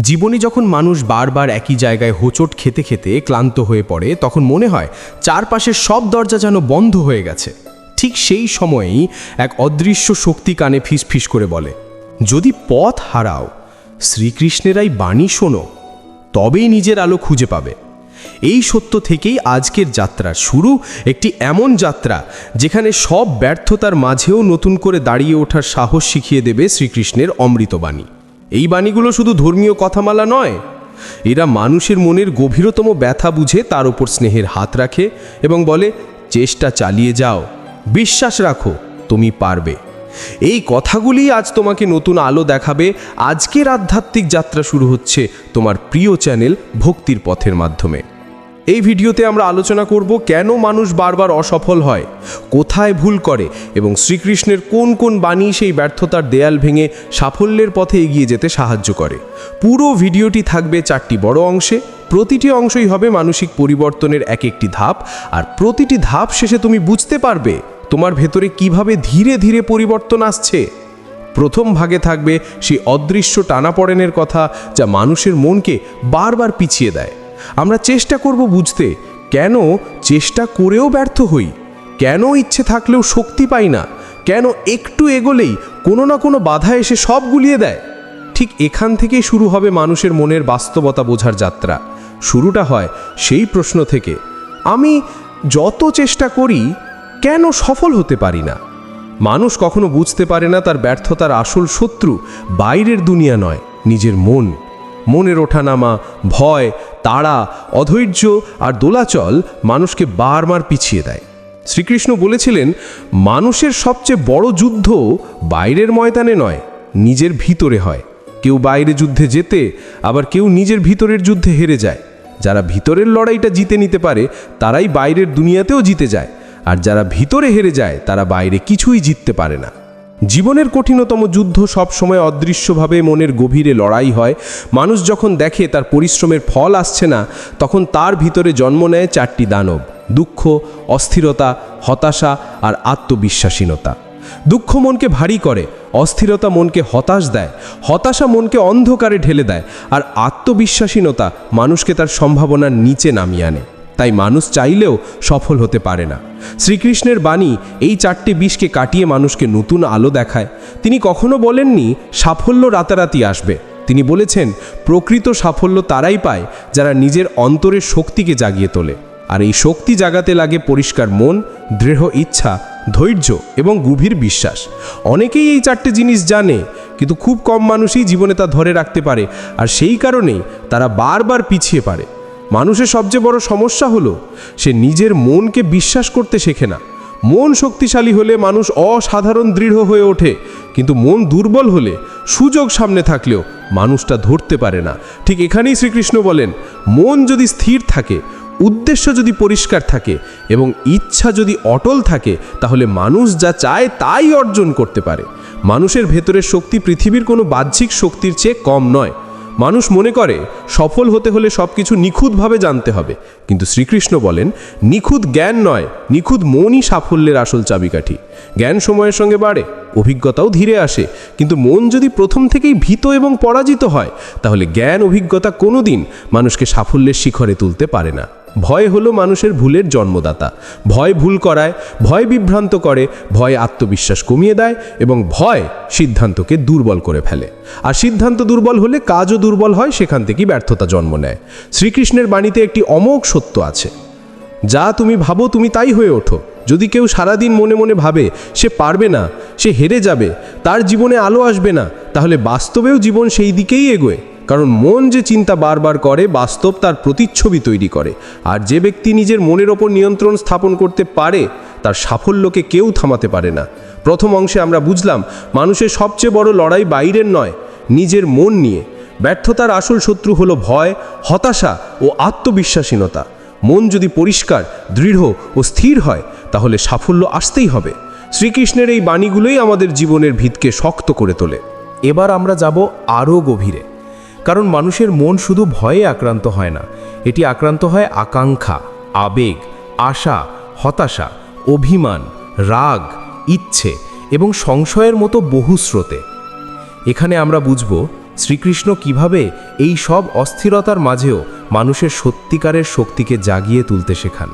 জীবনে যখন মানুষ বারবার একই জায়গায় হোঁচট খেতে খেতে ক্লান্ত হয়ে পড়ে, তখন মনে হয় চারপাশের সব দরজা যেন বন্ধ হয়ে গেছে। ঠিক সেই সময়েই এক অদৃশ্য শক্তি কানে ফিসফিস করে বলে, যদি পথ হারাও, শ্রীকৃষ্ণেরাই বাণী শোনো, তবেই নিজের আলো খুঁজে পাবে। এই সত্য থেকেই আজকের যাত্রা শুরু, একটি এমন যাত্রা যেখানে সব ব্যর্থতার মাঝেও নতুন করে দাঁড়িয়ে ওঠার সাহস শিখিয়ে দেবে শ্রীকৃষ্ণের অমৃতবাণী। এই বাণীগুলো শুধু ধর্মীয় কথামালা নয়। এরা মানুষের মনের গভীরতম ব্যথা বুঝে তার ওপর স্নেহের হাত রাখে এবং বলে, চেষ্টা চালিয়ে যাও। বিশ্বাস রাখো, তুমি পারবে। এই কথাগুলি আজ তোমাকে নতুন আলো দেখাবে। আজকের আধ্যাত্মিক যাত্রা শুরু হচ্ছে তোমার প্রিয় চ্যানেল ভক্তির পথের মাধ্যমে। এই ভিডিওতে আমরা আলোচনা করব কেন মানুষ বারবার অসফল হয়, কোথায় ভুল করে এবং শ্রীকৃষ্ণের কোন কোন বাণী সেই ব্যর্থতার দেয়াল ভেঙে সাফল্যের পথে এগিয়ে যেতে সাহায্য করে। পুরো ভিডিওটি থাকবে চারটি বড় অংশে, প্রতিটি অংশই হবে মানসিক পরিবর্তনের এক একটি ধাপ, আর প্রতিটি ধাপ শেষে তুমি বুঝতে পারবে তোমার ভেতরে কীভাবে ধীরে ধীরে পরিবর্তন আসছে। প্রথম ভাগে থাকবে সেই অদৃশ্য টানাপড়েনের কথা যা মানুষের মনকে বারবার পিছিয়ে দেয়। আমরা চেষ্টা করব বুঝতে। কেন চেষ্টা করেও ব্যর্থ হই? কেন ইচ্ছে থাকলেও শক্তি পাই না? কেন একটু এগোলেই কোনো না কোনো বাধা এসে সব গুলিয়ে দেয়? ঠিক এখান থেকেই শুরু হবে মানুষের মনের বাস্তবতা বোঝার যাত্রা। শুরুটা হয় সেই প্রশ্ন থেকে। আমি যত চেষ্টা করি, কেন সফল হতে পারি না? মানুষ কখনো বুঝতে পারে না তার ব্যর্থতার আসল শত্রু বাইরের দুনিয়া নয়, নিজের মন। মনের ওঠানামা, ভয়, তাড়া, অধৈর্য আর দোলাচল মানুষকে বারবার পিছিয়ে দেয়। শ্রীকৃষ্ণ বলেছিলেন, মানুষের সবচেয়ে বড় যুদ্ধ বাইরের ময়দানে নয়, নিজের ভিতরে হয়। কেউ বাইরে যুদ্ধে যেতে, আবার কেউ নিজের ভিতরের যুদ্ধে হেরে যায়। যারা ভিতরের লড়াইটা জিতে নিতে পারে, তারাই বাইরের দুনিয়াতেও জিতে যায়। আর যারা ভিতরে হেরে যায়, তারা বাইরে কিছুই জিততে পারে না। জীবনের কঠিনতম যুদ্ধ সবসময় অদৃশ্যভাবে মনের গভীরে লড়াই হয়। মানুষ যখন দেখে তার পরিশ্রমের ফল আসছে না, তখন তার ভিতরে জন্ম নেয় চারটি দানব, দুঃখ, অস্থিরতা, হতাশা আর আত্মবিশ্বাসীনতা দুঃখ মনকে ভারী করে, অস্থিরতা মনকে হতাশ দেয়, হতাশা মনকে অন্ধকারে ঢেলে দেয়, আর আত্মবিশ্বাসীনতা মানুষকে তার সম্ভাবনার নিচে নামিয়ে আনে। তাই মানুষ চাইলেও সফল হতে পারে না। শ্রীকৃষ্ণের বাণী এই চারটে বিষকে কাটিয়ে মানুষকে নতুন আলো দেখায়। তিনি কখনো বলেননি, সাফল্য রাতারাতি আসবে। তিনি বলেছেন, প্রকৃত সাফল্য তারাই পায় যারা নিজের অন্তরের শক্তিকে জাগিয়ে তোলে। আর এই শক্তি জাগাতে লাগে পরিষ্কার মন, দৃঢ় ইচ্ছা, ধৈর্য এবং গভীর বিশ্বাস। অনেকেই এই চারটে জিনিস জানে, কিন্তু খুব কম মানুষই জীবনে তা ধরে রাখতে পারে। আর সেই কারণেই তারা বারবার পিছিয়ে পারে মানুষের সবচেয়ে বড় সমস্যা হলো, সে নিজের মনকে বিশ্বাস করতে শেখে না। মন শক্তিশালী হলে মানুষ অসাধারণ দৃঢ় হয়ে ওঠে, কিন্তু মন দুর্বল হলে সুযোগ সামনে থাকলেও মানুষটা ধরতে পারে না। ঠিক এখানেই শ্রীকৃষ্ণ বলেন, মন যদি স্থির থাকে, উদ্দেশ্য যদি পরিষ্কার থাকে এবং ইচ্ছা যদি অটল থাকে, তাহলে মানুষ যা চায় তাই অর্জন করতে পারে। মানুষের ভেতরের শক্তি পৃথিবীর কোনো বাহ্যিক শক্তির চেয়ে কম নয়। মানুষ মনে করে, সফল হতে হলে সব কিছু নিখুঁতভাবে জানতে হবে। কিন্তু শ্রীকৃষ্ণ বলেন, নিখুঁত জ্ঞান নয়, নিখুঁত মনই সাফল্যের আসল চাবিকাঠি। জ্ঞান সময়ের সঙ্গে বাড়ে, অভিজ্ঞতাও ধীরে আসে। কিন্তু মন যদি প্রথম থেকেই ভীত এবং পরাজিত হয়, তাহলে জ্ঞান, অভিজ্ঞতা কোনো দিন মানুষকে সাফল্যের শিখরে তুলতে পারে না। ভয় হলো মানুষের ভুলের জন্মদাতা। ভয় ভুল করায়, ভয় বিভ্রান্ত করে, ভয় আত্মবিশ্বাস কমিয়ে দেয় এবং ভয় সিদ্ধান্তকে দুর্বল করে ফেলে। আর সিদ্ধান্ত দুর্বল হলে কাজও দুর্বল হয়, সেখান থেকেই ব্যর্থতা জন্ম নেয়। শ্রীকৃষ্ণের বাণীতে একটি অমোঘ সত্য আছে। যা তুমি ভাবো তুমি তাই হয়ে ওঠো। যদি কেউ সারাদিন মনে মনে ভাবে, সে পারবে না, সে হেরে যাবে, তার জীবনে আলো আসবে না, তাহলে বাস্তবেও জীবন সেই দিকেই এগোয়। কারণ মন যে চিন্তা বারবার করে, বাস্তব তার প্রতিচ্ছবি তৈরি করে। আর যে ব্যক্তি নিজের মনের ওপর নিয়ন্ত্রণ স্থাপন করতে পারে, তার সাফল্যকে কেউ থামাতে পারে না। প্রথম অংশে আমরা বুঝলাম, মানুষের সবচেয়ে বড় লড়াই বাইরের নয়, নিজের মন নিয়ে। ব্যর্থতার আসল শত্রু হলো ভয়, হতাশা ও আত্মবিশ্বাসীনতা মন যদি পরিষ্কার, দৃঢ় ও স্থির হয়, তাহলে সাফল্য আসতেই হবে। শ্রীকৃষ্ণের এই বাণীগুলোই আমাদের জীবনের ভিতকে শক্ত করে তোলে। এবার আমরা যাব আরও গভীরে। কারণ মানুষের মন শুধু ভয়ে আক্রান্ত হয় না। এটি আক্রান্ত হয় আকাঙ্ক্ষা, আবেগ, আশা, হতাশা, অভিমান, রাগ, ইচ্ছে এবং সংশয়ের মতো বহু স্রোতে। এখানে আমরা বুঝব শ্রীকৃষ্ণ কীভাবে এই সব অস্থিরতার মাঝেও মানুষের সত্যিকারের শক্তিকে জাগিয়ে তুলতে শেখান।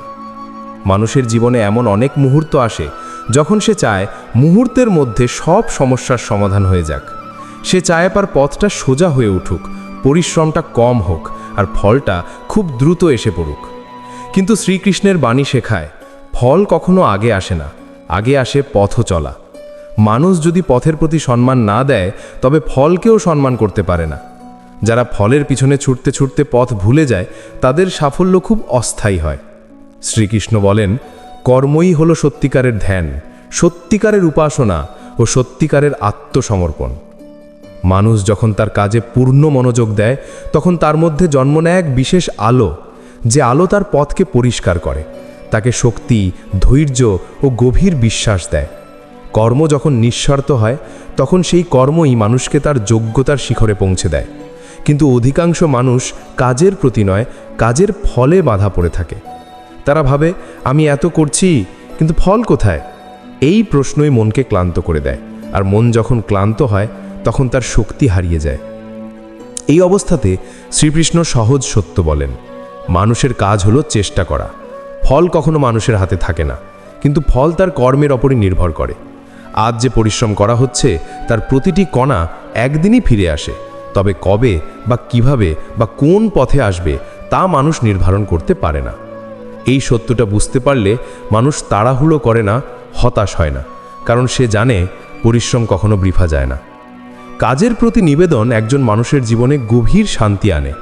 মানুষের জীবনে এমন অনেক মুহূর্ত আসে যখন সে চায় মুহূর্তের মধ্যে সব সমস্যার সমাধান হয়ে যাক। সে চায় পার পথটা সোজা হয়ে উঠুক, পরিশ্রমটা কম হোক, আর ফলটা খুব দ্রুত এসে পড়ুক। কিন্তু শ্রীকৃষ্ণের বাণী শেখায়, ফল কখনো আগে আসে না, আগে আসে পথ চলা। মানুষ যদি পথের প্রতি সম্মান না দেয়, তবে ফলকেও সম্মান করতে পারে না। যারা ফলের পিছনে ছুটতে ছুটতে পথ ভুলে যায়, তাদের সাফল্য খুব অস্থায়ী হয়। শ্রীকৃষ্ণ বলেন, কর্মই হলো সত্যিকারের ধ্যান, সত্যিকারের উপাসনা ও সত্যিকারের আত্মসমর্পণ। মানুষ যখন তার কাজে পূর্ণ মনোযোগ দেয়, তখন তার মধ্যে জন্ম নেয় এক বিশেষ আলো, যে আলো তার পথকে পরিষ্কার করে। তাকে শক্তি, ধৈর্য ও গভীর বিশ্বাস দেয়। কর্ম যখন নিঃস্বার্থ হয়, তখন সেই কর্মই মানুষকে তার যোগ্যতার শিখরে পৌঁছে দেয়। কিন্তু অধিকাংশ মানুষ কাজের প্রতি নয়, কাজের ফলে বাধা পড়ে থাকে। তারা ভাবে, আমি এত করছি, কিন্তু ফল কোথায়? এই প্রশ্নই মনকে ক্লান্ত করে দেয়। আর মন যখন ক্লান্ত হয় তখন তার শক্তি হারিয়ে যায়। এই অবস্থাতে শ্রীকৃষ্ণ সহজ সত্য বলেন, মানুষের কাজ হলো চেষ্টা করা। ফল কখনো মানুষের হাতে থাকে না, কিন্তু ফল তার কর্মের ওপরই নির্ভর করে। আজ যে পরিশ্রম করা হচ্ছে, তার প্রতিটি কণা একদিনই ফিরে আসে, তবে কবে বা কীভাবে বা কোন পথে আসবে, তা মানুষ নির্ধারণ করতে পারে না। এই সত্যটা বুঝতে পারলে মানুষ তাড়াহুড়ো করে না, হতাশ হয় না, কারণ সে জানে পরিশ্রম কখনো বৃথা যায় না। কাজের প্রতি নিবেদন একজন মানুষের জীবনে গভীর শান্তি আনে,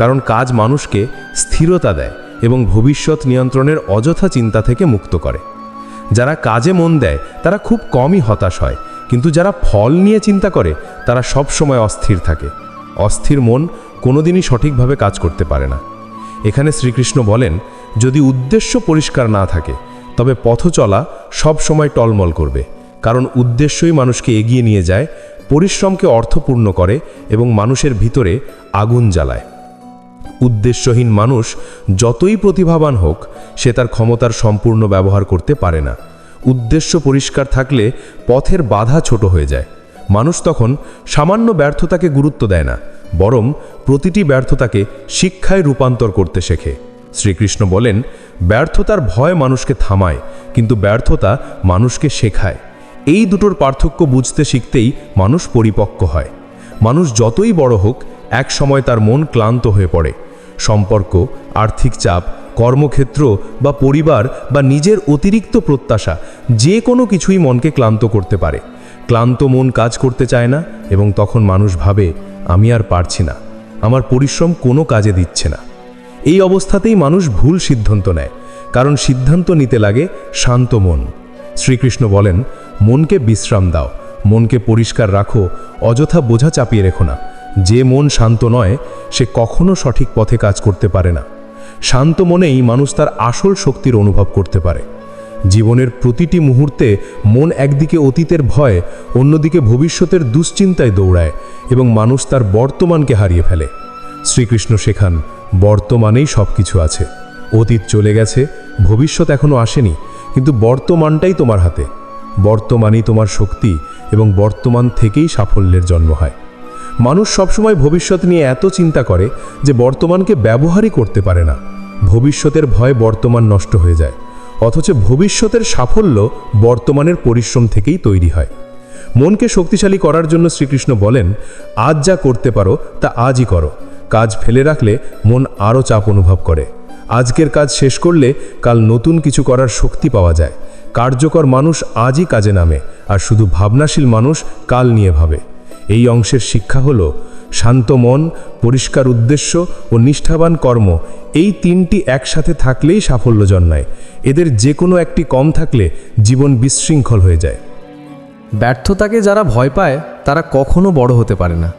কারণ কাজ মানুষকে স্থিরতা দেয় এবং ভবিষ্যৎ নিয়ন্ত্রণের অযথা চিন্তা থেকে মুক্ত করে। যারা কাজে মন দেয়, তারা খুব কমই হতাশ হয়, কিন্তু যারা ফল নিয়ে চিন্তা করে, তারা সব সময় অস্থির থাকে। অস্থির মন কোনোদিনই সঠিকভাবে কাজ করতে পারে না। এখানে শ্রীকৃষ্ণ বলেন, যদি উদ্দেশ্য পরিষ্কার না থাকে, তবে পথ চলা সব সময় টলমল করবে, কারণ উদ্দেশ্যই মানুষকে এগিয়ে নিয়ে যায় পরিশ্রমকে অর্থপূর্ণ করে এবং মানুষের ভিতরে আগুন জ্বালায়। উদ্দেশ্যহীন মানুষ যতই প্রতিভাবান হোক, সে তার ক্ষমতার সম্পূর্ণ ব্যবহার করতে পারে না। উদ্দেশ্য পরিষ্কার থাকলে পথের বাধা ছোট হয়ে যায়। মানুষ তখন সামান্য ব্যর্থতাকে গুরুত্ব দেয় না, বরং প্রতিটি ব্যর্থতাকে শিক্ষায় রূপান্তর করতে শেখে। শ্রীকৃষ্ণ বলেন, ব্যর্থতার ভয় মানুষকে থামায়, কিন্তু ব্যর্থতা মানুষকে শেখায়। এই দুটোর পার্থক্য বুঝতে শিখতেই মানুষ পরিপক্ক হয়। মানুষ যতই বড় হোক, এক সময় তার মন ক্লান্ত হয়ে পড়ে। সম্পর্ক, আর্থিক চাপ, কর্মক্ষেত্র বা পরিবার বা নিজের অতিরিক্ত প্রত্যাশা যে কোনো কিছুই মনকে ক্লান্ত করতে পারে। ক্লান্ত মন কাজ করতে চায় না এবং তখন মানুষ ভাবে, আমি আর পারছি না। আমার পরিশ্রম কোনো কাজে দিচ্ছে না। এই অবস্থাতেই মানুষ ভুল সিদ্ধান্ত নেয়, কারণ সিদ্ধান্ত নিতে লাগে শান্ত মন। শ্রীকৃষ্ণ বলেন মনকে বিশ্রাম দাও, মনকে পরিষ্কার রাখো, অযথা বোঝা চাপিয়ে রেখো না। যে মন শান্ত নয়, সে কখনো সঠিক পথে কাজ করতে পারে না। শান্ত মনেই মানুষ তার আসল শক্তির অনুভব করতে পারে। জীবনের প্রতিটি মুহূর্তে মন একদিকে অতীতের ভয়, অন্যদিকে ভবিষ্যতের দুশ্চিন্তায় দৌড়ায় এবং মানুষ তার বর্তমানকে হারিয়ে ফেলে। শ্রীকৃষ্ণ শেখান, বর্তমানেই সব কিছু আছে। অতীত চলে গেছে, ভবিষ্যৎ এখনও আসেনি, কিন্তু বর্তমানটাই তোমার হাতে। বর্তমানই তোমার শক্তি এবং বর্তমান থেকেই সাফল্যের জন্ম হয়। মানুষ সবসময় ভবিষ্যৎ নিয়ে এত চিন্তা করে যে বর্তমানকে ব্যবহারই করতে পারে না। ভবিষ্যতের ভয় বর্তমান নষ্ট হয়ে যায়, অথচ ভবিষ্যতের সাফল্য বর্তমানের পরিশ্রম থেকেই তৈরি হয়। মনকে শক্তিশালী করার জন্য শ্রীকৃষ্ণ বলেন, আজ যা করতে পারো, তা আজই করো। কাজ ফেলে রাখলে মন আরও চাপ অনুভব করে। আজকের কাজ শেষ করলে কাল নতুন কিছু করার শক্তি পাওয়া যায়। কার্যকর মানুষ আজই কাজে নামে, আর শুধু ভাবনাশীল মানুষ কাল নিয়ে ভাবে। এই অংশের শিক্ষা হল, শান্ত মন, পরিষ্কার উদ্দেশ্য ও নিষ্ঠাবান কর্ম, এই তিনটি একসাথে থাকলেই সাফল্য জন্মায়। এদের যে কোনো একটি কম থাকলে জীবন বিশৃঙ্খল হয়ে যায়। ব্যর্থতাকে যারা ভয় পায়, তারা কখনো বড় হতে পারে না।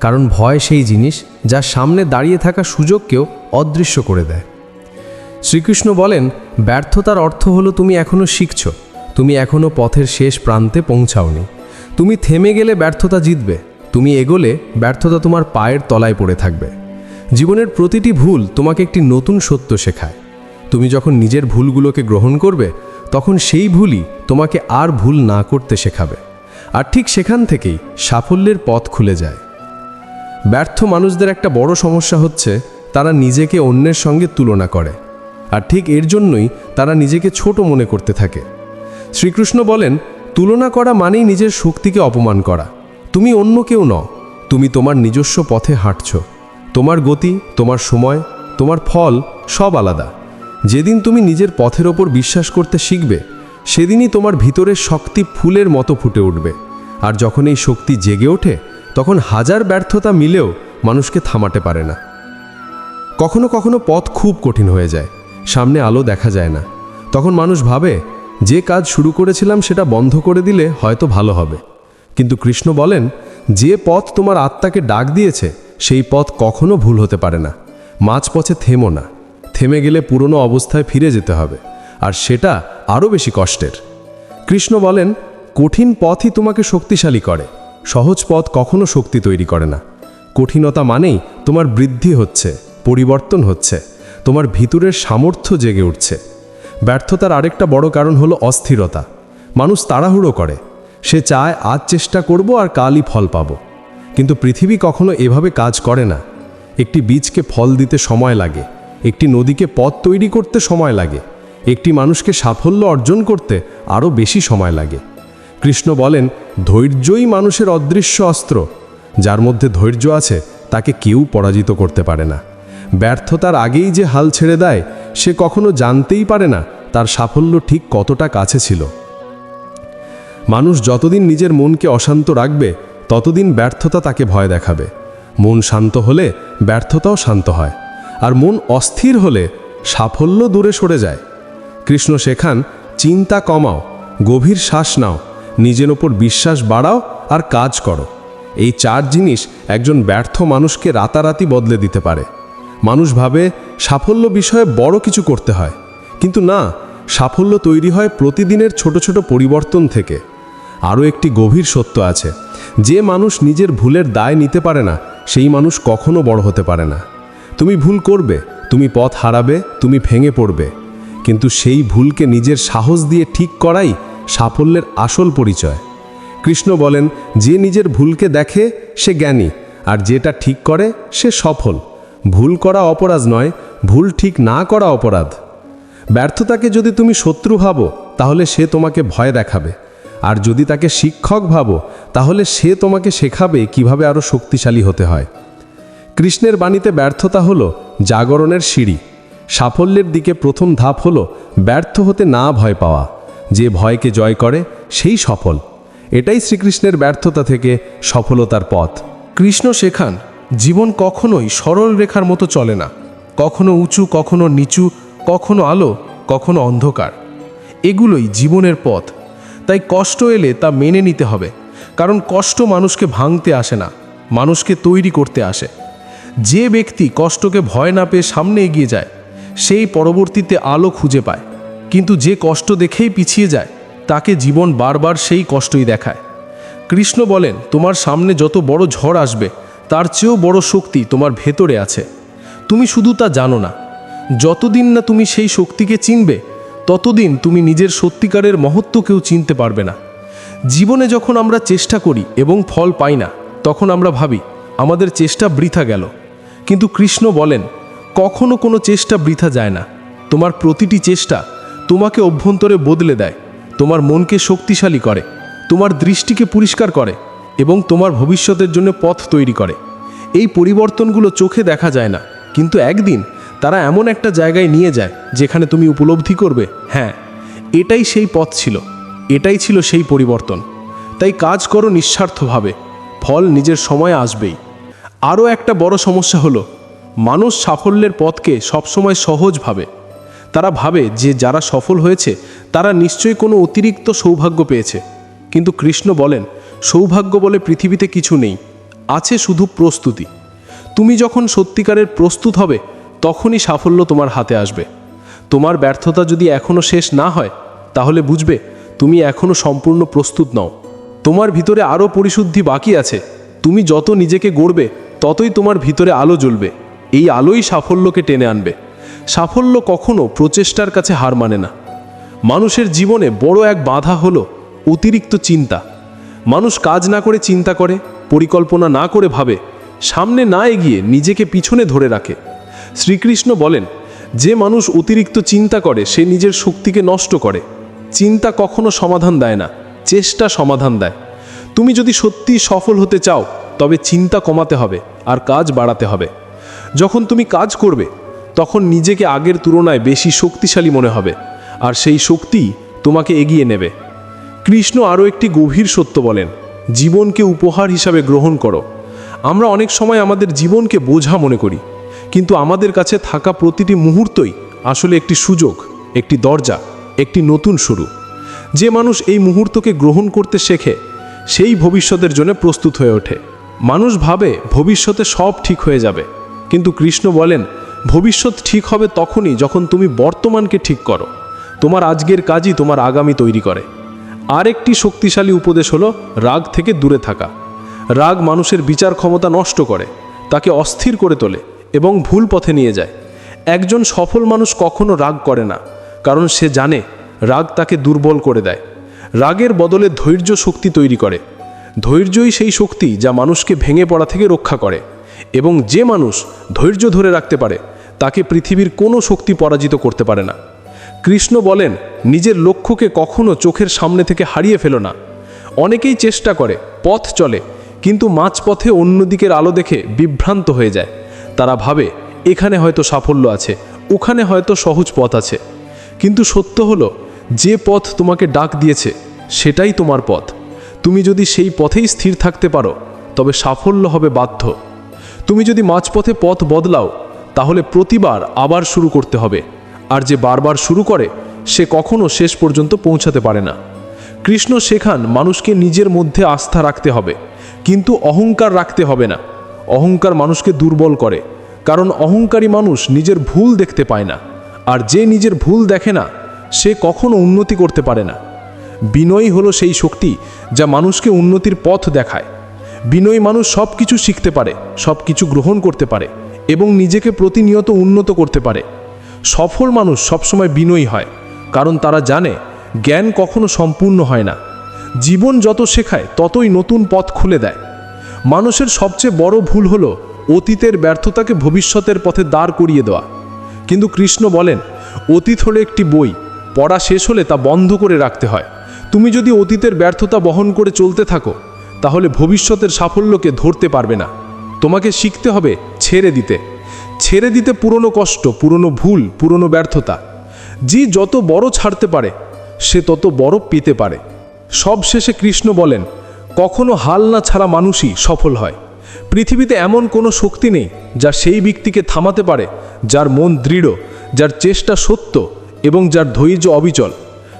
কারণ ভয় সেই জিনিস যা সামনে দাঁড়িয়ে থাকা সুযোগকেও অদৃশ্য করে দেয়। শ্রীকৃষ্ণ বলেন, ব্যর্থতার অর্থ হলো তুমি এখনও শিখছ। তুমি এখনও পথের শেষ প্রান্তে পৌঁছাওনি। তুমি থেমে গেলে ব্যর্থতা জিতবে। তুমি এগোলে ব্যর্থতা তোমার পায়ের তলায় পড়ে থাকবে। জীবনের প্রতিটি ভুল তোমাকে একটি নতুন সত্য শেখায়। তুমি যখন নিজের ভুলগুলোকে গ্রহণ করবে, তখন সেই ভুলই তোমাকে আর ভুল না করতে শেখাবে। আর ঠিক সেখান থেকেই সাফল্যের পথ খুলে যায়। ব্যর্থ মানুষদের একটা বড় সমস্যা হচ্ছে, তারা নিজেকে অন্যের সঙ্গে তুলনা করে। আর ঠিক এর জন্যই তারা নিজেকে ছোট মনে করতে থাকে। শ্রীকৃষ্ণ বলেন, তুলনা করা মানেই নিজের শক্তিকে অপমান করা। তুমি অন্য কেউ নও, তুমি তোমার নিজস্ব পথে হাঁটছ। তোমার গতি, তোমার সময়, তোমার ফল সব আলাদা। যেদিন তুমি নিজের পথের ওপর বিশ্বাস করতে শিখবে, সেদিনই তোমার ভিতরের শক্তি ফুলের মতো ফুটে উঠবে। আর যখন এই শক্তি জেগে ওঠে, তখন হাজার ব্যর্থতা মিলেও মানুষকে থামাতে পারে না। কখনো কখনো পথ খুব কঠিন হয়ে যায়। সামনে আলো দেখা যায় না। তখন মানুষ ভাবে, যে কাজ শুরু করেছিলাম সেটা বন্ধ করে দিলে হয়তো ভালো হবে। কিন্তু কৃষ্ণ বলেন, যে পথ তোমার আত্মাকে ডাক দিয়েছে, সেই পথ কখনো ভুল হতে পারে না। মাঝপথে থেমো না। থেমে গেলে পুরনো অবস্থায় ফিরে যেতে হবে, আর সেটা আরও বেশি কষ্টের। কৃষ্ণ বলেন, কঠিন পথই তোমাকে শক্তিশালী করে। সহজ পথ কখনো শক্তি তৈরি করে না। কঠিনতা মানেই তোমার বৃদ্ধি হচ্ছে, পরিবর্তন হচ্ছে। তোমার ভিতরের সামর্থ্য জেগে উঠছে। ব্যর্থতার আরেকটা বড় কারণ হলো অস্থিরতা। মানুষ তাড়াহুড়ো করে। সে চায়, আজ চেষ্টা করব আর কালই ফল পাব। কিন্তু পৃথিবী কখনো এভাবে কাজ করে না। একটি বীজকে ফল দিতে সময় লাগে, একটি নদীকে পথ তৈরি করতে সময় লাগে, একটি মানুষকে সাফল্য অর্জন করতে আরও বেশি সময় লাগে। কৃষ্ণ বলেন, ধৈর্যই মানুষের অদৃশ্য অস্ত্র। যার মধ্যে ধৈর্য আছে, তাকে কেউ পরাজিত করতে পারে না। ব্যর্থতার আগেই যে হাল ছেড়ে দেয়, সে কখনো জানতেই পারে না তার সাফল্য ঠিক কতটা কাছে ছিল। মানুষ যতদিন নিজের মনকে অশান্ত রাখবে, ততদিন ব্যর্থতা তাকে ভয় দেখাবে। মন শান্ত হলে ব্যর্থতাও শান্ত হয়, আর মন অস্থির হলে সাফল্য দূরে সরে যায়। কৃষ্ণ শেখান, চিন্তা কমাও, গভীর শ্বাস নাও, নিজের ওপর বিশ্বাস বাড়াও আর কাজ করো। এই চার জিনিস একজন ব্যর্থ মানুষকে রাতারাতি বদলে দিতে পারে। মানুষ ভাবে সাফল্য বিষয়ে বড় কিছু করতে হয়। কিন্তু না, সাফল্য তৈরি হয় প্রতিদিনের ছোট ছোট পরিবর্তন থেকে। আরও একটি গভীর সত্য আছে, যে মানুষ নিজের ভুলের দায় নিতে পারে না, সেই মানুষ কখনো বড় হতে পারে না। তুমি ভুল করবে, তুমি পথ হারাবে, তুমি ভেঙে পড়বে। কিন্তু সেই ভুলকে নিজের সাহস দিয়ে ঠিক করাই সাফল্যের আসল পরিচয়। কৃষ্ণ বলেন, যে নিজের ভুলকে দেখে, সে জ্ঞানী, আর যেটা ঠিক করে, সে সফল। ভুল করা অপরাধ নয়, ভুল ঠিক না করা অপরাধ। ব্যর্থতাকে যদি তুমি শত্রু ভাবো, তাহলে সে তোমাকে ভয় দেখাবে। আর যদি তাকে শিক্ষক ভাবো, তাহলে সে তোমাকে শেখাবে কীভাবে আরও শক্তিশালী হতে হয়। কৃষ্ণের বাণীতে ব্যর্থতা হলো জাগরণের সিঁড়ি। সাফল্যের দিকে প্রথম ধাপ হলো ব্যর্থ হতে না ভয় পাওয়া। যে ভয়কে জয় করে, সেই সফল। এটাই শ্রীকৃষ্ণের ব্যর্থতা থেকে সফলতার পথ। কৃষ্ণ শেখান জীবন কখনোই সরল রেখার মতো চলে না। কখনো উঁচু, কখনো নিচু, কখনো আলো, কখনো অন্ধকার। এগুলোই জীবনের পথ। তাই কষ্ট এলে তা মেনে নিতে হবে। কারণ কষ্ট মানুষকে ভাঙতে আসে না, মানুষকে তৈরি করতে আসে। যে ব্যক্তি কষ্টকে ভয় না পেয়ে সামনে এগিয়ে যায়, সেই পরবর্তীতে আলো খুঁজে পায়। কিন্তু যে কষ্ট দেখেই পিছিয়ে যায়, তাকে জীবন বারবার সেই কষ্টই দেখায়। কৃষ্ণ বলেন, তোমার সামনে যত বড় ঝড় আসবে তার চেয়েও বড় শক্তি তোমার ভেতরে আছে। তুমি শুধু তা জানো না। যতদিন না তুমি সেই শক্তিকে চিনবে, ততদিন তুমি নিজের সত্যিকারের মহত্বকেও চিনতে পারবে না। জীবনে যখন আমরা চেষ্টা করি এবং ফল পাই না, তখন আমরা ভাবি, আমাদের চেষ্টা বৃথা গেল। কিন্তু কৃষ্ণ বলেন, কখনো কোনো চেষ্টা বৃথা যায় না। তোমার প্রতিটি চেষ্টা তোমাকে অভ্যন্তরে বদলে দেয়। তোমার মনকে শক্তিশালী করে। তোমার দৃষ্টিকে পরিষ্কার করে। এবং তোমার ভবিষ্যতের জন্য পথ তৈরি করে। এই পরিবর্তনগুলো চোখে দেখা যায় না, কিন্তু একদিন তারা এমন একটা জায়গায় নিয়ে যায় যেখানে তুমি উপলব্ধি করবে হ্যাঁ এটাই সেই পথ ছিল, এটাই ছিল সেই পরিবর্তন। তাই কাজ করো নিঃস্বার্থভাবে, ফল নিজের সময় আসবেই। আরও একটা বড় সমস্যা হলো, মানুষ সাফল্যের পথকে সবসময় সহজ ভাবে। তারা ভাবে যে যারা সফল হয়েছে, তারা নিশ্চয়ই কোনো অতিরিক্ত সৌভাগ্য পেয়েছে। কিন্তু কৃষ্ণ বলেন সৌভাগ্য বলে পৃথিবীতে কিছু নেই, আছে শুধু প্রস্তুতি। তুমি যখন সত্যিকারের প্রস্তুত হবে, তখনই সাফল্য তোমার হাতে আসবে। তোমার ব্যর্থতা যদি এখনও শেষ না হয়, তাহলে বুঝবে তুমি এখনও সম্পূর্ণ প্রস্তুত নও। তোমার ভিতরে আরও পরিশুদ্ধি বাকি আছে। তুমি যত নিজেকে গড়বে, ততই তোমার ভিতরে আলো জ্বলবে। এই আলোই সাফল্যকে টেনে আনবে। সাফল্য কখনো প্রচেষ্টার কাছে হার মানে না। মানুষের জীবনে বড় এক বাধা হলো অতিরিক্ত চিন্তা। মানুষ কাজ না করে, চিন্তা করে, পরিকল্পনা না করে ভাবে, সামনে না এগিয়ে নিজেকে পিছনে ধরে রাখে। শ্রীকৃষ্ণ বলেন, যে মানুষ অতিরিক্ত চিন্তা করে, সে নিজের শক্তিকে নষ্ট করে। চিন্তা কখনো সমাধান দেয় না, চেষ্টা সমাধান দেয়। তুমি যদি সত্যি সফল হতে চাও, তবে চিন্তা কমাতে হবে আর কাজ বাড়াতে হবে। যখন তুমি কাজ করবে, তখন নিজেকে আগের তুলনায় বেশি শক্তিশালী মনে হবে, আর সেই শক্তি তোমাকে এগিয়ে নেবে। কৃষ্ণ আরও একটি গভীর সত্য বলেন, জীবনকে উপহার হিসাবে গ্রহণ করো। আমরা অনেক সময় আমাদের জীবনকে বোঝা মনে করি, কিন্তু আমাদের কাছে থাকা প্রতিটি মুহূর্তই আসলে একটি সুযোগ, একটি দরজা, একটি নতুন শুরু। যে মানুষ এই মুহূর্তকে গ্রহণ করতে শেখে, সেই ভবিষ্যতের জন্য প্রস্তুত হয়ে ওঠে। মানুষ ভাবে ভবিষ্যতে সব ঠিক হয়ে যাবে, কিন্তু কৃষ্ণ বলেন, ভবিষ্যৎ ঠিক হবে তখনই যখন তুমি বর্তমানকে ঠিক করো। তোমার আজকের কাজই তোমার আগামী তৈরি করে। আরেকটি শক্তিশালী উপদেশ হলো রাগ থেকে দূরে থাকা। রাগ মানুষের বিচার ক্ষমতা নষ্ট করে, তাকে অস্থির করে তোলে এবং ভুল পথে নিয়ে যায়। একজন সফল মানুষ কখনো রাগ করে না, কারণ সে জানে রাগ তাকে দুর্বল করে দেয়। রাগের বদলে ধৈর্য শক্তি তৈরি করে। ধৈর্যই সেই শক্তি যা মানুষকে ভেঙে পড়া থেকে রক্ষা করে এবং যে মানুষ ধৈর্য ধরে রাখতে পারে, তাকে পৃথিবীর কোনো শক্তি পরাজিত করতে পারে না। কৃষ্ণ বলেন, নিজের লক্ষ্যকে কখনো চোখের সামনে থেকে হারিয়ে ফেলো না। অনেকেই চেষ্টা করে, পথ চলে, কিন্তু মাঝপথে অন্যদিকের আলো দেখে বিভ্রান্ত হয়ে যায়। তারা ভাবে, এখানে হয়তো সাফল্য আছে, ওখানে হয়তো সহজ পথ আছে। কিন্তু সত্য হলো, যে পথ তোমাকে ডাক দিয়েছে, সেটাই তোমার পথ। তুমি যদি সেই পথেই স্থির থাকতে পারো, তবে সাফল্য হবে বাধ্য। তুমি যদি মাঝপথে পথ বদলাও, তাহলে প্রতিবার আবার শুরু করতে হবে। আর যে বারবার শুরু করে, সে কখনো শেষ পর্যন্ত পৌঁছাতে পারে না। কৃষ্ণ শেখান মানুষকে নিজের মধ্যে আস্থা রাখতে হবে, কিন্তু অহংকার রাখতে হবে না। অহংকার মানুষকে দুর্বল করে, কারণ অহংকারী মানুষ নিজের ভুল দেখতে পায় না, আর যে নিজের ভুল দেখে না, সে কখনো উন্নতি করতে পারে না। বিনয়ী হলো সেই শক্তি যা মানুষকে উন্নতির পথ দেখায়। বিনয়ী মানুষ সব কিছু শিখতে পারে সব কিছু গ্রহণ করতে পারে এবং নিজেকে প্রতিনিয়ত উন্নত করতে পারে। সফল মানুষ সবসময় বিনয়ী হয়, কারণ তারা জানে জ্ঞান কখনো সম্পূর্ণ হয় না। জীবন যত শেখায়, ততই নতুন পথ খুলে দেয়। মানুষের সবচেয়ে বড় ভুল হলো অতীতের ব্যর্থতাকে ভবিষ্যতের পথে দাঁড় করিয়ে দেওয়া। কিন্তু কৃষ্ণ বলেন, অতীত হলো একটি বই, পড়া শেষ হলে তা বন্ধ করে রাখতে হয়। তুমি যদি অতীতের ব্যর্থতা বহন করে চলতে থাকো, তাহলে ভবিষ্যতের সাফল্যকে ধরতে পারবে না। তোমাকে শিখতে হবে ছেড়ে দিতে। ছেড়ে দিতে পুরনো কষ্ট, পুরনো ভুল, পুরনো ব্যর্থতা। যে যত বড় ছাড়তে পারে, সে তত বড় পেতে পারে। সব শেষে কৃষ্ণ বলেন, কখনো হাল না ছাড়া মানুষই সফল হয়। পৃথিবীতে এমন কোনো শক্তি নেই যা সেই ব্যক্তিকে থামাতে পারে, যার মন দৃঢ়, যার চেষ্টা সত্য এবং যার ধৈর্য অবিচল।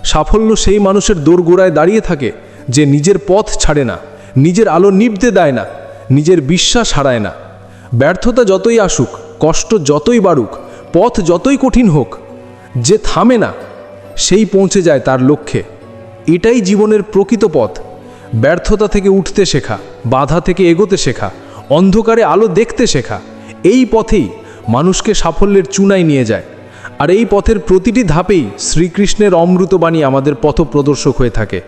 সাফল্য সেই মানুষের দোরগোড়ায় দাঁড়িয়ে থাকে যে নিজের পথ ছাড়ে না, নিজের আলো নিভতে দেয় না, নিজের বিশ্বাস হারায় না। ব্যর্থতা যতই আসুক কষ্ট যতই বাড়ুক, পথ যতই কঠিন হোক, যে থামে না, সেই পৌঁছে যায় তার লক্ষ্যে। এটাই জীবনের প্রকৃত পথ। ব্যর্থতা থেকে উঠতে শেখা, বাধা থেকে এগোতে শেখা, অন্ধকারে আলো দেখতে শেখা, এই পথেই মানুষকে সাফল্যের চুনায় নিয়ে যায়। আর এই পথের প্রতিটি ধাপেই শ্রীকৃষ্ণের অমৃতবাণী আমাদের পথ প্রদর্শক হয়ে থাকে।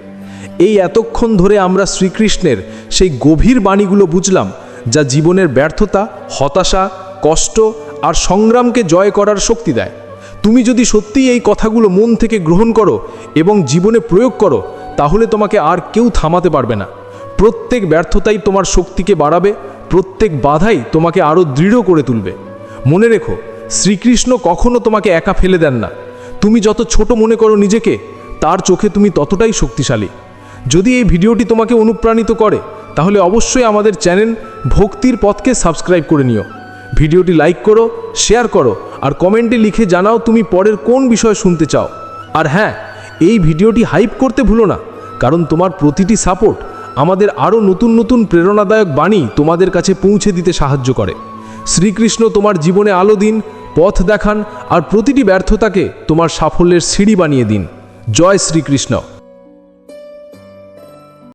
এই এতক্ষণ ধরে আমরা শ্রীকৃষ্ণের সেই গভীর বাণীগুলো বুঝলাম, যা জীবনের ব্যর্থতা, হতাশা কষ্ট আর সংগ্রামকে জয় করার শক্তি দেয়। তুমি যদি সত্যিই এই কথাগুলো মন থেকে গ্রহণ করো এবং জীবনে প্রয়োগ করো, তাহলে তোমাকে আর কেউ থামাতে পারবে না। প্রত্যেক ব্যর্থতাই তোমার শক্তিকে বাড়াবে, প্রত্যেক বাধাই তোমাকে আরও দৃঢ় করে তুলবে। মনে রেখো, শ্রীকৃষ্ণ কখনো তোমাকে একা ফেলে দেন না। তুমি যত ছোট মনে করো নিজেকে, তার চোখে তুমি ততটাই শক্তিশালী। যদি এই ভিডিওটি তোমাকে অনুপ্রাণিত করে, তাহলে অবশ্যই আমাদের চ্যানেল ভক্তির পথকে সাবস্ক্রাইব করে নিও। ভিডিওটি লাইক করো, শেয়ার করো, আর কমেন্টে লিখে জানাও তুমি পরের কোন বিষয় শুনতে চাও। আর হ্যাঁ এই ভিডিওটি হাইপ করতে ভুলো না, কারণ তোমার প্রতিটি সাপোর্ট আমাদের আরও নতুন নতুন প্রেরণাদায়ক বাণী তোমাদের কাছে পৌঁছে দিতে সাহায্য করে। শ্রীকৃষ্ণ তোমার জীবনে আলো দিন, পথ দেখান, আর প্রতিটি ব্যর্থতাকে তোমার সাফল্যের সিঁড়ি বানিয়ে দিন। জয় শ্রীকৃষ্ণ।